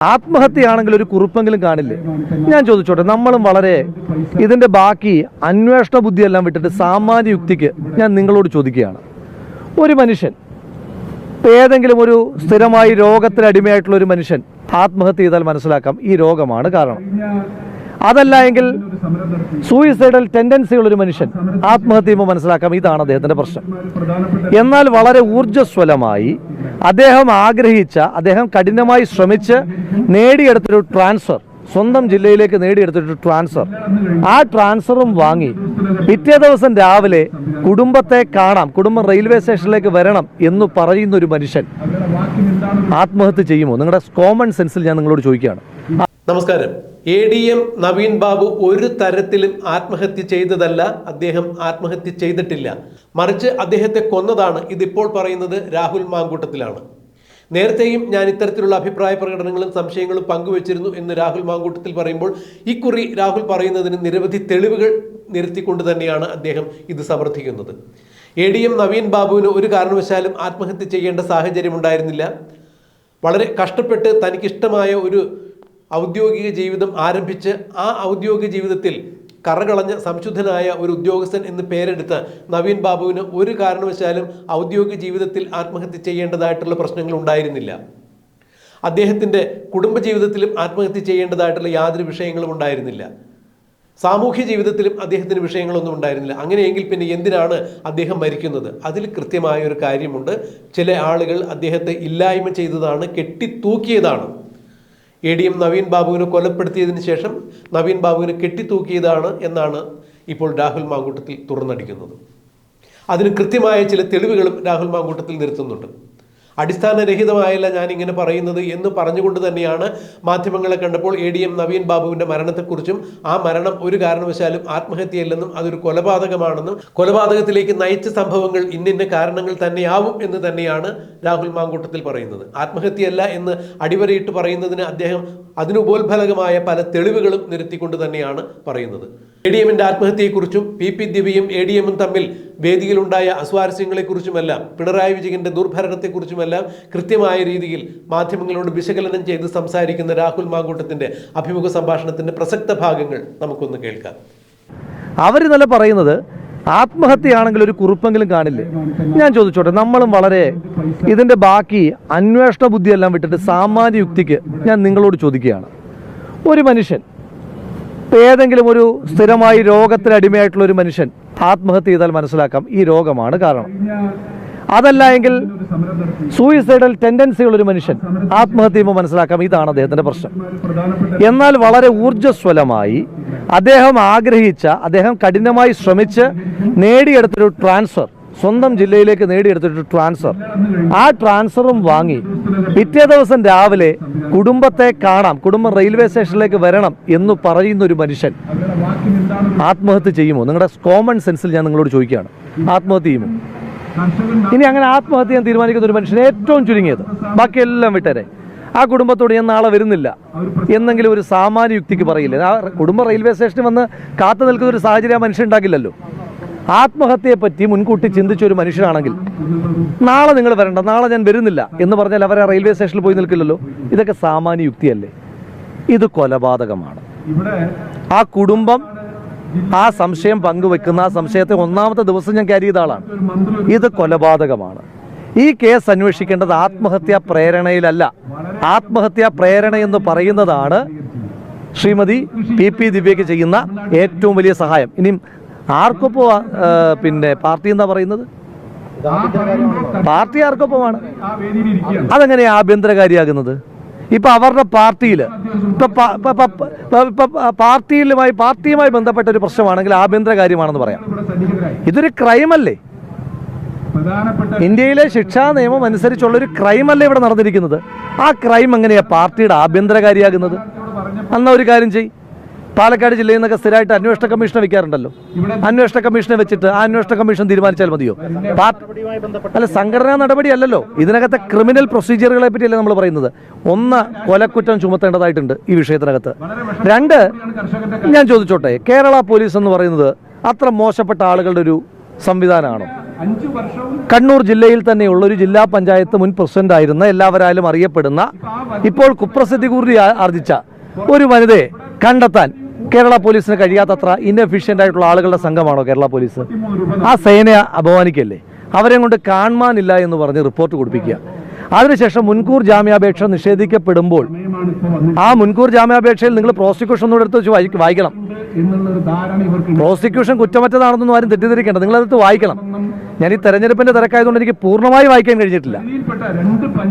ആത്മഹത്യയാണെങ്കിൽ ഒരു കുറിപ്പെങ്കിലും കാണില്ലേ? ഞാൻ ചോദിച്ചോട്ടെ നമ്മളും വളരെ ഇതിന്റെ ബാക്കി അന്വേഷണ ബുദ്ധിയെല്ലാം വിട്ടിട്ട് സാമാന്യ യുക്തിക്ക് ഞാൻ നിങ്ങളോട് ചോദിക്കുകയാണ്. ഒരു മനുഷ്യൻ ഏതെങ്കിലും ഒരു സ്ഥിരമായി രോഗത്തിന് അടിമയായിട്ടുള്ള ഒരു മനുഷ്യൻ ആത്മഹത്യ ചെയ്താൽ മനസ്സിലാക്കാം ഈ രോഗമാണ് കാരണം. അതല്ല എങ്കിൽ സൂയിസൈഡൽ ഒരു മനുഷ്യൻ ആത്മഹത്യ മനസ്സിലാക്കാം ഇതാണ് അദ്ദേഹത്തിന്റെ പ്രശ്നം. എന്നാൽ വളരെ ഊർജസ്വലമായി അദ്ദേഹം ആഗ്രഹിച്ച അദ്ദേഹം കഠിനമായി ശ്രമിച്ച് നേടിയെടുത്തൊരു ട്രാൻസ്ഫർ സ്വന്തം ജില്ലയിലേക്ക് നേടിയെടുത്തൊരു ട്രാൻസ്ഫർ ആ ട്രാൻസ്ഫറും വാങ്ങി. പിറ്റേ ദിവസം രാവിലെ കുടുംബത്തെ കാണാം കുടുംബം റെയിൽവേ സ്റ്റേഷനിലേക്ക് വരണം എന്ന് പറയുന്ന ഒരു മനുഷ്യൻ ആത്മഹത്യ ചെയ്യുമോ? നിങ്ങളുടെ കോമൺ സെൻസിൽ ഞാൻ നിങ്ങളോട് ചോദിക്കുകയാണ്. നമസ്കാരം. A D M Naveen Babu ഒരു തരത്തിലും ആത്മഹത്യ ചെയ്തതല്ല. അദ്ദേഹം ആത്മഹത്യ ചെയ്തിട്ടില്ല. മറിച്ച് അദ്ദേഹത്തെ കൊന്നതാണ് ഇതിപ്പോൾ പറയുന്നത് രാഹുൽ മാങ്കൂട്ടത്തിലാണ്. നേരത്തെയും ഞാൻ ഇത്തരത്തിലുള്ള അഭിപ്രായ പ്രകടനങ്ങളും സംശയങ്ങളും പങ്കുവച്ചിരുന്നു എന്ന് രാഹുൽ മാങ്കൂട്ടത്തിൽ പറയുമ്പോൾ ഇക്കുറി രാഹുൽ പറയുന്നതിന് നിരവധി തെളിവുകൾ നിരത്തിക്കൊണ്ട് തന്നെയാണ് അദ്ദേഹം ഇത് സമർത്ഥിക്കുന്നത്. എ ഡി എം നവീൻ ബാബുവിന് ഒരു കാരണവശാലും ആത്മഹത്യ ചെയ്യേണ്ട സാഹചര്യം ഉണ്ടായിരുന്നില്ല വളരെ കഷ്ടപ്പെട്ട് തനിക്കിഷ്ടമായ ഒരു ഔദ്യോഗിക ജീവിതം ആരംഭിച്ച് ആ ഔദ്യോഗിക ജീവിതത്തിൽ കറകളഞ്ഞ സംശുദ്ധനായ ഒരു ഉദ്യോഗസ്ഥൻ എന്ന് പേരെടുത്ത് നവീൻ ബാബുവിന് ഒരു കാരണവശാലും ഔദ്യോഗിക ജീവിതത്തിൽ ആത്മഹത്യ ചെയ്യേണ്ടതായിട്ടുള്ള പ്രശ്നങ്ങൾ ഉണ്ടായിരുന്നില്ല. അദ്ദേഹത്തിന്റെ കുടുംബജീവിതത്തിലും ആത്മഹത്യ ചെയ്യേണ്ടതായിട്ടുള്ള യാതൊരു വിഷയങ്ങളും ഉണ്ടായിരുന്നില്ല. സാമൂഹ്യ ജീവിതത്തിലും അദ്ദേഹത്തിന് വിഷയങ്ങളൊന്നും ഉണ്ടായിരുന്നില്ല. അങ്ങനെയെങ്കിൽ പിന്നെ എന്തിനാണ് അദ്ദേഹം മരിക്കുന്നത്? അതിൽ കൃത്യമായ ഒരു കാര്യമുണ്ട്. ചില ആളുകൾ അദ്ദേഹത്തെ ഇല്ലായ്മ ചെയ്തതാണ് കെട്ടിത്തൂക്കിയതാണ്. എ ഡി എം നവീൻ ബാബുവിനെ കൊലപ്പെടുത്തിയതിന് ശേഷം നവീൻ ബാബുവിനെ കെട്ടിത്തൂക്കിയതാണ് എന്നാണ് ഇപ്പോൾ രാഹുൽ മാങ്കൂട്ടത്തിൽ തുറന്നടിക്കുന്നത്. അതിന് കൃത്യമായ ചില തെളിവുകളും രാഹുൽ മാങ്കൂട്ടത്തിൽ നിർത്തുന്നുണ്ട് അടിസ്ഥാനരഹിതമായല്ല ഞാൻ ഇങ്ങനെ പറയുന്നത് എന്ന് പറഞ്ഞുകൊണ്ട് തന്നെയാണ് മാധ്യമങ്ങളെ കണ്ടപ്പോൾ എ ഡി എം നവീൻ ബാബുവിന്റെ മരണത്തെക്കുറിച്ചും ആ മരണം ഒരു കാരണവശാലും ആത്മഹത്യയല്ലെന്നും അതൊരു കൊലപാതകമാണെന്നും കൊലപാതകത്തിലേക്ക് നയിച്ച സംഭവങ്ങൾ ഇന്നിന്ന കാരണങ്ങൾ തന്നെയാവും എന്ന് തന്നെയാണ് രാഹുൽ മാങ്കൂട്ടത്തിൽ പറയുന്നത്. ആത്മഹത്യയല്ല എന്ന് അടിവരയിട്ട് പറയുന്നതിന് അദ്ദേഹം അതിനുപോത്ഫലകമായ പല തെളിവുകളും നിരത്തിക്കൊണ്ട് തന്നെയാണ് പറയുന്നത്. എ ഡി എമ്മിന്റെ ആത്മഹത്യയെക്കുറിച്ചും പി പി ദിവ്യയും എ ഡി എമ്മും തമ്മിൽ വേദിയിലുണ്ടായ അസ്വാരസ്യങ്ങളെക്കുറിച്ചുമെല്ലാം പിണറായി വിജയന്റെ ദുർഭരണത്തെക്കുറിച്ചുമെല്ലാം കൃത്യമായ രീതിയിൽ മാധ്യമങ്ങളോട് വിശകലനം ചെയ്ത് സംസാരിക്കുന്ന രാഹുൽ മാങ്കൂട്ടത്തിന്റെ അഭിമുഖ സംഭാഷണത്തിന്റെ പ്രസക്ത ഭാഗങ്ങൾ നമുക്കൊന്ന് കേൾക്കാം. അവർ ഇന്നലെ പറയുന്നത് ആത്മഹത്യയാണെങ്കിൽ ഒരു കുറിപ്പെങ്കിലും കാണില്ലേ? ഞാൻ ചോദിച്ചോട്ടെ നമ്മളും വളരെ ഇതിന്റെ ബാക്കി അന്വേഷണ ബുദ്ധിയെല്ലാം വിട്ടിട്ട് സാമാന്യ യുക്തിക്ക് ഞാൻ നിങ്ങളോട് ചോദിക്കുകയാണ്. ഒരു മനുഷ്യൻ ഏതെങ്കിലും ഒരു സ്ഥിരമായി രോഗത്തിന് അടിമയായിട്ടുള്ള ഒരു മനുഷ്യൻ ആത്മഹത്യ ചെയ്താൽ മനസ്സിലാക്കാം ഈ രോഗമാണ് കാരണം. അതല്ല എങ്കിൽ സൂയിസൈഡൽ ടെൻഡൻസി ഉള്ളൊരു മനുഷ്യൻ ആത്മഹത്യ ചെയ്യുമ്പോൾ മനസ്സിലാക്കാം ഇതാണ് അദ്ദേഹത്തിന്റെ പ്രശ്നം. എന്നാൽ വളരെ ഊർജസ്വലമായി അദ്ദേഹം ആഗ്രഹിച്ച അദ്ദേഹം കഠിനമായി ശ്രമിച്ച് നേടിയെടുത്തൊരു ട്രാൻസ്ഫർ സ്വന്തം ജില്ലയിലേക്ക് നേടിയെടുത്തൊരു ട്രാൻസ്ഫർ ആ ട്രാൻസ്ഫറും വാങ്ങി. പിറ്റേ ദിവസം രാവിലെ കുടുംബത്തെ കാണാം കുടുംബം റെയിൽവേ സ്റ്റേഷനിലേക്ക് വരണം എന്ന് പറയുന്ന ഒരു മനുഷ്യൻ ആത്മഹത്യ ചെയ്യുമോ? നിങ്ങളുടെ കോമൺ സെൻസിൽ ഞാൻ നിങ്ങളോട് ചോദിക്കുകയാണ്. ആത്മഹത്യ ചെയ്യുമോ? ഇനി അങ്ങനെ ആത്മഹത്യ ചെയ്യാൻ തീരുമാനിക്കുന്ന ഒരു മനുഷ്യൻ ഏറ്റവും ചുരുങ്ങിയത്. ബാക്കിയെല്ലാം വിട്ടേരെ. ആ കുടുംബത്തോട് ഞാൻ നാളെ വരുന്നില്ല. എന്നെങ്കിലും ഒരു സാമാന്യ യുക്തിക്ക് പറയില്ല? ആ കുടുംബം റെയിൽവേ സ്റ്റേഷനിൽ വന്ന് കാത്തു നിൽക്കുന്ന ഒരു സാഹചര്യം മനുഷ്യൻ ഉണ്ടാക്കില്ലല്ലോ. ആത്മഹത്യയെ പറ്റി മുൻകൂട്ടി ചിന്തിച്ച ഒരു മനുഷ്യനാണെങ്കിൽ നാളെ നിങ്ങൾ വരണ്ട നാളെ ഞാൻ വരുന്നില്ല എന്ന് പറഞ്ഞാൽ അവരെ റെയിൽവേ സ്റ്റേഷനിൽ പോയി നിൽക്കില്ലല്ലോ. ഇതൊക്കെ സാമാന്യ യുക്തിയല്ലേ? ഇത് കൊലപാതകമാണ്. ആ കുടുംബം ആ സംശയം പങ്കുവെക്കുന്ന ആ സംശയത്തെ ഒന്നാമത്തെ ദിവസം ഞാൻ കയറിയ ആളാണ്. ഇത് കൊലപാതകമാണ്. ഈ കേസ് അന്വേഷിക്കേണ്ടത് ആത്മഹത്യാ പ്രേരണയിലല്ല. ആത്മഹത്യാ പ്രേരണ എന്ന് പറയുന്നതാണ് ശ്രീമതി പി പി ദിവ്യയ്ക്ക് ചെയ്യുന്ന ഏറ്റവും വലിയ സഹായം. ഇനിയും ആർക്കൊപ്പോ പിന്നെ പാർട്ടി എന്താ പറയുന്നത്? പാർട്ടി ആർക്കൊപ്പമാണ്? അതെങ്ങനെ ആഭ്യന്തരകാരിയാകുന്നത്? ഇപ്പൊ അവരുടെ പാർട്ടിയിൽ ഇപ്പൊ പാർട്ടിയിലുമായി പാർട്ടിയുമായി ബന്ധപ്പെട്ട ഒരു പ്രശ്നമാണെങ്കിൽ ആഭ്യന്തര കാര്യമാണെന്ന് പറയാം. ഇതൊരു ക്രൈമല്ലേ? ഇന്ത്യയിലെ ശിക്ഷാ നിയമം അനുസരിച്ചുള്ള ഒരു ക്രൈം അല്ലേ ഇവിടെ നടന്നിരിക്കുന്നത്? ആ ക്രൈം എങ്ങനെയാ പാർട്ടിയുടെ ആഭ്യന്തരകാരിയാകുന്നത്? അന്ന ഒരു കാര്യം ചെയ് പാലക്കാട് ജില്ലയിൽ നിന്നൊക്കെ സ്ഥിരമായിട്ട് അന്വേഷണ കമ്മീഷനെ വെക്കാറുണ്ടല്ലോ. അന്വേഷണ കമ്മീഷനെ വെച്ചിട്ട് ആ അന്വേഷണ കമ്മീഷൻ തീരുമാനിച്ചാൽ മതിയോ? അല്ല സംഘടനാ നടപടി അല്ലല്ലോ ഇതിനകത്തെ ക്രിമിനൽ പ്രൊസീജിയറുകളെ പറ്റിയല്ലേ നമ്മൾ പറയുന്നത്. ഒന്ന് കൊലക്കുറ്റം ചുമത്തേണ്ടതായിട്ടുണ്ട് ഈ വിഷയത്തിനകത്ത്. രണ്ട് ഞാൻ ചോദിച്ചോട്ടെ കേരള പോലീസ് എന്ന് പറയുന്നത് അത്ര മോശപ്പെട്ട ആളുകളുടെ ഒരു സംവിധാനമാണോ? കണ്ണൂർ ജില്ലയിൽ തന്നെയുള്ള ഒരു ജില്ലാ പഞ്ചായത്ത് മുൻ പ്രസിഡന്റ് ആയിരുന്ന എല്ലാവരാലും അറിയപ്പെടുന്ന ഇപ്പോൾ കുപ്രസിദ്ധി കൂടി ആർജിച്ച ഒരു വനിതയെ കണ്ടെത്താൻ കേരള പോലീസിന് കഴിയാത്തത്ര ഇൻഎഫിഷ്യന്റ് ആയിട്ടുള്ള ആളുകളുടെ സംഘമാണോ കേരള പോലീസ്? ആ സേനയെ അപമാനിക്കല്ലേ? അവരെ കൊണ്ട് കാണാനില്ല എന്ന് പറഞ്ഞ് റിപ്പോർട്ട് കൊടുപ്പിക്കുക. അതിനുശേഷം മുൻകൂർ ജാമ്യാപേക്ഷ നിഷേധിക്കപ്പെടുമ്പോൾ ആ മുൻകൂർ ജാമ്യാപേക്ഷയിൽ നിങ്ങൾ പ്രോസിക്യൂഷൻ എടുത്ത് വെച്ച് വായി- വായിക്കണം. പ്രോസിക്യൂഷൻ കുറ്റമറ്റതാണെന്നൊന്നും ആരും തെറ്റിദ്ധരിക്കേണ്ട. നിങ്ങളത് വായിക്കണം. ഞാൻ ഈ തെരഞ്ഞെടുപ്പിന്റെ തിരക്കായതുകൊണ്ട് എനിക്ക് പൂർണമായി വായിക്കാൻ കഴിഞ്ഞിട്ടില്ല.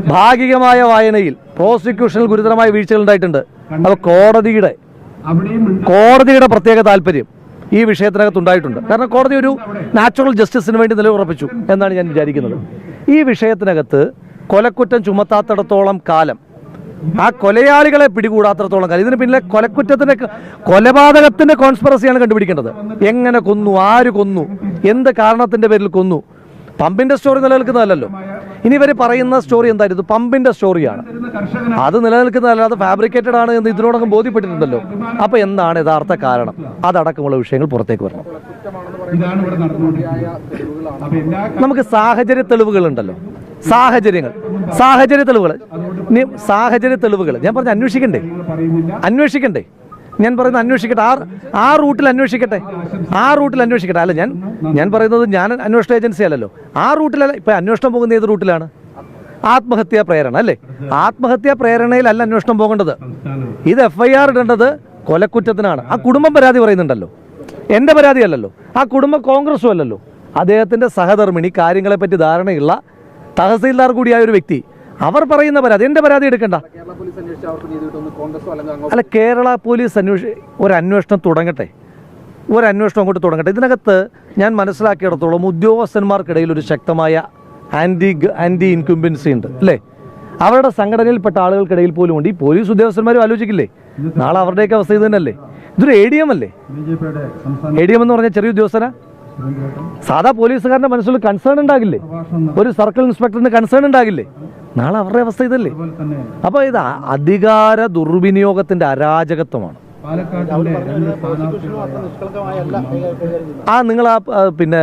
ഭാഗികമായ വായനയിൽ പ്രോസിക്യൂഷനിൽ ഗുരുതരമായ വീഴ്ചകൾ ഉണ്ടായിട്ടുണ്ട്. അപ്പോൾ കോടതിയുടെ കോടതിയുടെ പ്രത്യേക താല്പര്യം ഈ വിഷയത്തിനകത്ത് ഉണ്ടായിട്ടുണ്ട്. കാരണം കോടതി ഒരു നാച്ചുറൽ ജസ്റ്റിസിന് വേണ്ടി നിലയുറപ്പിച്ചു എന്നാണ് ഞാൻ വിചാരിക്കുന്നത്. ഈ വിഷയത്തിനകത്ത് കൊലക്കുറ്റം ചുമത്താത്തിടത്തോളം കാലം. ആ കൊലയാളികളെ പിടികൂടാത്തിടത്തോളം കാലം. ഇതിന് പിന്നിലെ കൊലക്കുറ്റത്തിന്റെ കൊലപാതകത്തിന്റെ കോൺസ്പിറസിയാണ് കണ്ടുപിടിക്കേണ്ടത്. എങ്ങനെ കൊന്നു? ആര് കൊന്നു? എന്ത് കാരണത്തിന്റെ പേരിൽ കൊന്നു? പമ്പിന്റെ സ്റ്റോറി നിലനിൽക്കുന്നതല്ലല്ലോ. ഇനി ഇവർ പറയുന്ന സ്റ്റോറി എന്തായിരുന്നു പമ്പിന്റെ സ്റ്റോറിയാണ് അത് നിലനിൽക്കുന്നതല്ല അത് ഫാബ്രിക്കേറ്റഡ് ആണ് എന്ന് ഇതിനോടകം ബോധ്യപ്പെട്ടിട്ടുണ്ടല്ലോ. അപ്പൊ എന്താണ് യഥാർത്ഥ കാരണം? അതടക്കമുള്ള വിഷയങ്ങൾ പുറത്തേക്ക് വരണം. നമുക്ക് സാഹചര്യ തെളിവുകളുണ്ടല്ലോ. സാഹചര്യങ്ങൾ സാഹചര്യ തെളിവുകൾ. ഇനി സാഹചര്യ തെളിവുകൾ. ഞാൻ പറഞ്ഞ അന്വേഷിക്കണ്ടേ? അന്വേഷിക്കണ്ടേ? ഞാൻ പറയുന്നത് അന്വേഷിക്കട്ടെ. ആ ആ റൂട്ടിൽ അന്വേഷിക്കട്ടെ. ആ റൂട്ടിൽ അന്വേഷിക്കട്ടെ. അല്ല ഞാൻ ഞാൻ പറയുന്നത് ഞാൻ അന്വേഷണ ഏജൻസി അല്ലല്ലോ. ആ റൂട്ടിലല്ല ഇപ്പം അന്വേഷണം പോകുന്ന ഏത് റൂട്ടിലാണ്? ആത്മഹത്യാ പ്രേരണ അല്ലേ? ആത്മഹത്യാ പ്രേരണയിലല്ല അന്വേഷണം പോകേണ്ടത്. ഇത് എഫ് ഐ ആർ ഇടേണ്ടത് കൊലക്കുറ്റത്തിനാണ്. ആ കുടുംബം പരാതി പറയുന്നുണ്ടല്ലോ. എന്റെ പരാതി അല്ലല്ലോ. ആ കുടുംബം കോൺഗ്രസും അല്ലല്ലോ. അദ്ദേഹത്തിന്റെ സഹധർമ്മിണി കാര്യങ്ങളെപ്പറ്റി ധാരണയുള്ള തഹസീൽദാർ കൂടിയായ ഒരു വ്യക്തി. അവർ പറയുന്ന പരാതി എന്റെ പരാതി എടുക്കണ്ട. കേരള പോലീസ് അന്വേഷിച്ച് നീതി കിട്ടുമെന്ന് കോൺഗ്രസോ അല്ലെങ്കിൽ അല്ല കേരള പോലീസ് അന്വേഷ ഒരു അന്വേഷണം തുടങ്ങട്ടെ. ഒരു അന്വേഷണം അങ്ങോട്ട് തുടങ്ങട്ടെ. ഇതിനകത്ത് ഞാൻ മനസ്സിലാക്കിയിടത്തോളം ഉദ്യോഗസ്ഥന്മാർക്കിടയിൽ ഒരു ശക്തമായ ആന്റി ആന്റി ഇൻക്യുംബൻസി ഉണ്ട് അല്ലേ? അവരുടെ സംഘടനയിൽപ്പെട്ട ആളുകൾക്കിടയിൽ പോലും ഉണ്ട്. ഈ പോലീസ് ഉദ്യോഗസ്ഥന്മാരും ആലോചിക്കില്ലേ? നാളെ അവരുടെയൊക്കെ അവസ്ഥ ഇത് തന്നെയല്ലേ ഇതൊരു എ ഡി എം അല്ലേ? എ ഡി എം എന്ന് പറഞ്ഞാൽ ചെറിയ ഉദ്യോഗസ്ഥനാ? സാധാ പോലീസുകാരന്റെ മനസ്സിൽ കൺസേൺ ഉണ്ടാകില്ലേ? ഒരു സർക്കിൾ ഇൻസ്പെക്ടറിന് കൺസേൺ ഉണ്ടാകില്ലേ? നാളെ അവരുടെ അവസ്ഥ ഇതല്ലേ? അപ്പോൾ ഇത് അധികാര ദുർവിനിയോഗത്തിന്റെ അരാജകത്വമാണ്. ആ നിങ്ങൾ ആ പിന്നെ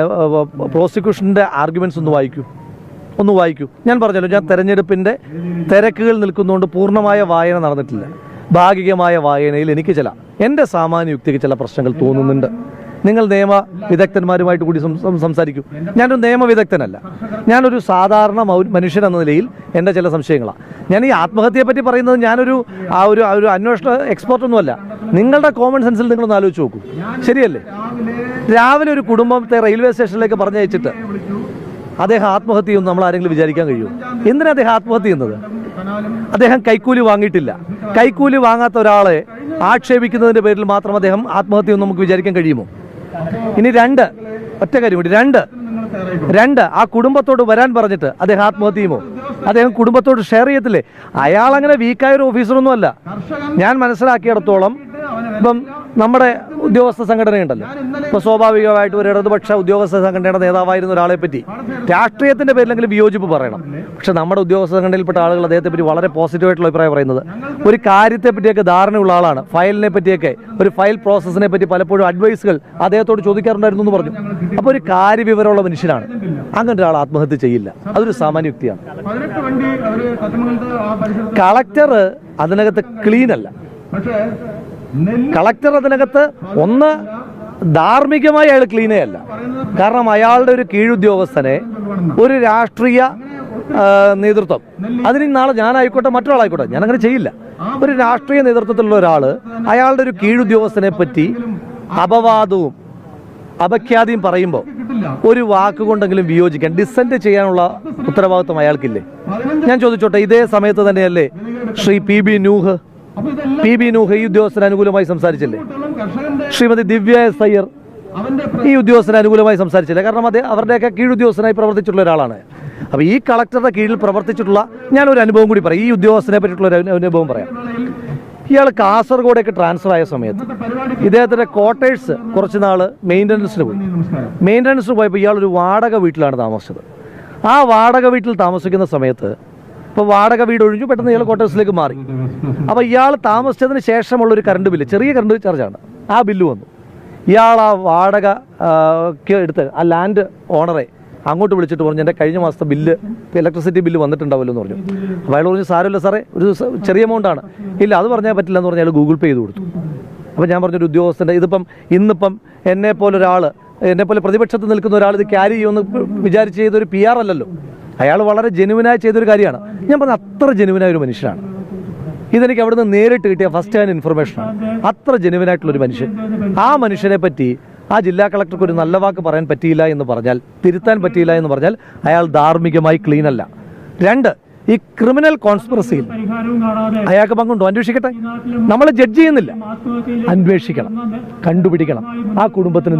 പ്രോസിക്യൂഷന്റെ ആർഗ്യുമെന്റ്സ് ഒന്ന് വായിക്കൂ. ഒന്ന് വായിക്കൂ. ഞാൻ പറഞ്ഞല്ലോ ഞാൻ തെരഞ്ഞെടുപ്പിന്റെ തിരക്കുകൾ നിൽക്കുന്നതുകൊണ്ട് പൂർണമായ വായന നടന്നിട്ടില്ല. ഭാഗികമായ വായനയിൽ എനിക്ക് ചില എന്റെ സാമാന്യ യുക്തിക്ക് ചില പ്രശ്നങ്ങൾ തോന്നുന്നുണ്ട്. നിങ്ങൾ നിയമ വിദഗ്ധന്മാരുമായിട്ട് കൂടി സംസാരിക്കൂ. ഞാനൊരു നിയമ വിദഗ്ധനല്ല. ഞാനൊരു സാധാരണ മനുഷ്യൻ എന്ന നിലയിൽ എന്റെ ചില സംശയങ്ങളാണ് ഞാൻ ഈ ആത്മഹത്യയെ പറ്റി പറയുന്നത് ഞാനൊരു ആ ഒരു ഒരു അന്വേഷണ എക്സ്പേർട്ടൊന്നുമല്ല നിങ്ങളുടെ കോമൺ സെൻസിൽ നിങ്ങളൊന്ന് ആലോചിച്ച് നോക്കൂ. ശരിയല്ലേ? രാവിലെ ഒരു കുടുംബത്തെ റെയിൽവേ സ്റ്റേഷനിലേക്ക് പറഞ്ഞയച്ചിട്ട് അദ്ദേഹം ആത്മഹത്യ ചെയ്യുമെന്ന് നമ്മൾ ആരെങ്കിലും വിചാരിക്കാൻ കഴിയുമോ? എന്തിനാണ് അദ്ദേഹം ആത്മഹത്യ ചെയ്യുന്നത്? അദ്ദേഹം കൈക്കൂലി വാങ്ങിയിട്ടില്ല. കൈക്കൂലി വാങ്ങാത്ത ഒരാളെ ആക്ഷേപിക്കുന്നതിന്റെ പേരിൽ മാത്രം അദ്ദേഹം ആത്മഹത്യ ഒന്നും നമുക്ക് വിചാരിക്കാൻ കഴിയുമോ? ഇനി രണ്ട് ഒറ്റ കാര്യം കൂടി. രണ്ട് രണ്ട് ആ കുടുംബത്തോട് വരാൻ പറഞ്ഞിട്ട് അദ്ദേഹം ആത്മഹത്യ ചെയ്യുമോ അദ്ദേഹം കുടുംബത്തോട് ഷെയർ ചെയ്യത്തില്ലേ? അയാൾ അങ്ങനെ വീക്കായ ഒരു ഓഫീസറൊന്നും അല്ല ഞാൻ മനസ്സിലാക്കിയിടത്തോളം ഇപ്പം നമ്മുടെ ഉദ്യോഗസ്ഥ സംഘടനയുണ്ടല്ലോ. ഇപ്പൊ സ്വാഭാവികമായിട്ട് ഒരു ഇടതുപക്ഷ ഉദ്യോഗസ്ഥ സംഘടനയുടെ നേതാവായിരുന്ന ഒരാളെ പറ്റി രാഷ്ട്രീയത്തിന്റെ പേരിലെങ്കിലും വിയോജിപ്പ് പറയണം. പക്ഷെ നമ്മുടെ ഉദ്യോഗസ്ഥ സംഘടനയിൽപ്പെട്ട ആളുകൾ അദ്ദേഹത്തെ പറ്റി വളരെ പോസിറ്റീവായിട്ടുള്ള അഭിപ്രായം പറയുന്നത് ഒരു കാര്യത്തെ പറ്റിയൊക്കെ ധാരണയുള്ള ആളാണ്. ഫയലിനെ പറ്റിയൊക്കെ ഒരു ഫയൽ പ്രോസസ്സിനെ പറ്റി പലപ്പോഴും അഡ്വൈസുകൾ അദ്ദേഹത്തോട് ചോദിക്കാറുണ്ടായിരുന്നു എന്ന് പറഞ്ഞു. അപ്പോൾ ഒരു കാര്യവിവരമുള്ള മനുഷ്യനാണ്. അങ്ങനെ ഒരാൾ ആത്മഹത്യ ചെയ്യില്ല. അതൊരു സാമാന്യ വ്യക്തിയാണ്. കളക്ടർ അതിനകത്ത് ക്ലീൻ അല്ല. പക്ഷേ നെല്ല് കളക്ടർ അതിനകത്ത് ഒന്ന് ധാർമ്മികമായി അയാൾ ക്ലീനേ അല്ല. കാരണം അയാളുടെ ഒരു കീഴുദ്യോഗസ്ഥനെ ഒരു രാഷ്ട്രീയ നേതൃത്വം. അതിന് നാളെ ഞാനായിക്കോട്ടെ മറ്റൊരാളായിക്കോട്ടെ ഞാനങ്ങനെ ചെയ്യില്ല. ഒരു രാഷ്ട്രീയ നേതൃത്വത്തിലുള്ള ഒരാൾ അയാളുടെ ഒരു കീഴുദ്യോഗസ്ഥനെ പറ്റി അപവാദവും അപഖ്യാതിയും പറയുമ്പോൾ ഒരു വാക്കുകൊണ്ടെങ്കിലും വിയോജിക്കാൻ ഡിസെന്റ് ചെയ്യാനുള്ള ഉത്തരവാദിത്വം അയാൾക്കില്ലേ? ഞാൻ ചോദിച്ചോട്ടെ ഇതേ സമയത്ത് തന്നെയല്ലേ Shri P B Nooh P B Nooh ഈ ഉദ്യോഗസ്ഥന് അനുകൂലമായി സംസാരിച്ചില്ലേ ശ്രീമതി ദിവ്യ എസ് അയ്യർ ഈ ഉദ്യോഗസ്ഥന് അനുകൂലമായി സംസാരിച്ചില്ല? കാരണം അത് അവരുടെയൊക്കെ കീഴുദ്യോഗസ്ഥനായി പ്രവർത്തിച്ചിട്ടുള്ള ഒരാളാണ്. അപ്പോൾ ഈ കളക്ടറുടെ കീഴിൽ പ്രവർത്തിച്ചിട്ടുള്ള ഞാനൊരു അനുഭവം കൂടി പറയാം. ഈ ഉദ്യോഗസ്ഥനെ പറ്റിയിട്ടുള്ള ഒരു അനുഭവം പറയാം. ഇയാൾ കാസർഗോഡേക്ക് ട്രാൻസ്ഫർ ആയ സമയത്ത് ഇദ്ദേഹത്തിന്റെ ക്വാർട്ടേഴ്സ് കുറച്ച് നാൾ മെയിന്റനൻസിന് പോയി. മെയിന്റനൻസിന് പോയപ്പോൾ ഇയാളൊരു വാടക വീട്ടിലാണ് താമസിച്ചത്. ആ വാടക വീട്ടിൽ താമസിക്കുന്ന സമയത്ത് ഇപ്പോൾ വാടക വീട് ഒഴിഞ്ഞു പെട്ടെന്ന് ഇയാൾ ക്വാർട്ടേഴ്സിലേക്ക് മാറി. അപ്പോൾ ഇയാൾ താമസിച്ചതിന് ശേഷമുള്ള ഒരു കറണ്ട് ബില്ല് ചെറിയ കറണ്ട് ചാർജാണ് ആ ബില്ല് വന്നു. ഇയാൾ ആ വാടക എടുത്ത് ആ ലാൻഡ് ഓണറെ അങ്ങോട്ട് വിളിച്ചിട്ട് പറഞ്ഞു എന്റെ കഴിഞ്ഞ മാസത്തെ ബില്ല് ഇലക്ട്രിസിറ്റി ബില്ല് വന്നിട്ടുണ്ടാവുമല്ലോ എന്ന് പറഞ്ഞു. അപ്പോൾ അയാൾ പറഞ്ഞു സാരമില്ല സാറേ ഒരു ചെറിയ എമൗണ്ട് ആണ്. ഇല്ല അത് പറഞ്ഞാൽ പറ്റില്ല എന്ന് പറഞ്ഞാൽ ഗൂഗിൾ പേ ചെയ്ത് കൊടുത്തു. അപ്പോൾ ഞാൻ പറഞ്ഞൊരു ഉദ്യോഗസ്ഥന്റെ ഇതിപ്പം ഇന്നിപ്പം എന്നെ പോലൊരാൾ എന്നെ പ്രതിപക്ഷത്ത് നിൽക്കുന്ന ഒരാൾ ഇത് ക്യാരി ചെയ്യുമെന്ന് വിചാരിച്ച് ചെയ്തൊരു പി ആർ അല്ലല്ലോ. അയാൾ വളരെ ജെനുവിനായി ചെയ്തൊരു കാര്യമാണ്. ഞാൻ പറഞ്ഞ അത്ര ജെനുവിനായ ഒരു മനുഷ്യനാണ്. ഇതെനിക്ക് അവിടുന്ന് നേരിട്ട് കിട്ടിയ ഫസ്റ്റ് ഹാൻഡ് ഇൻഫർമേഷനാണ് അത്ര ജെനുവിനായിട്ടുള്ളൊരു മനുഷ്യൻ. ആ മനുഷ്യനെ പറ്റി ആ ജില്ലാ കളക്ടർക്ക് ഒരു നല്ല വാക്ക് പറയാൻ പറ്റിയില്ല എന്ന് പറഞ്ഞാൽ തിരുത്താൻ പറ്റിയില്ല എന്ന് പറഞ്ഞാൽ അയാൾ ധാർമ്മികമായി ക്ലീൻ അല്ല. രണ്ട് ഈ ക്രിമിനൽ കോൺസ്പിറസിയിൽ അയാൾക്ക് പങ്കുണ്ടോ? അന്വേഷിക്കട്ടെ. നമ്മൾ ജഡ്ജ് ചെയ്യുന്നില്ല. അന്വേഷിക്കണം. കണ്ടുപിടിക്കണം. ആ കുടുംബത്തിന്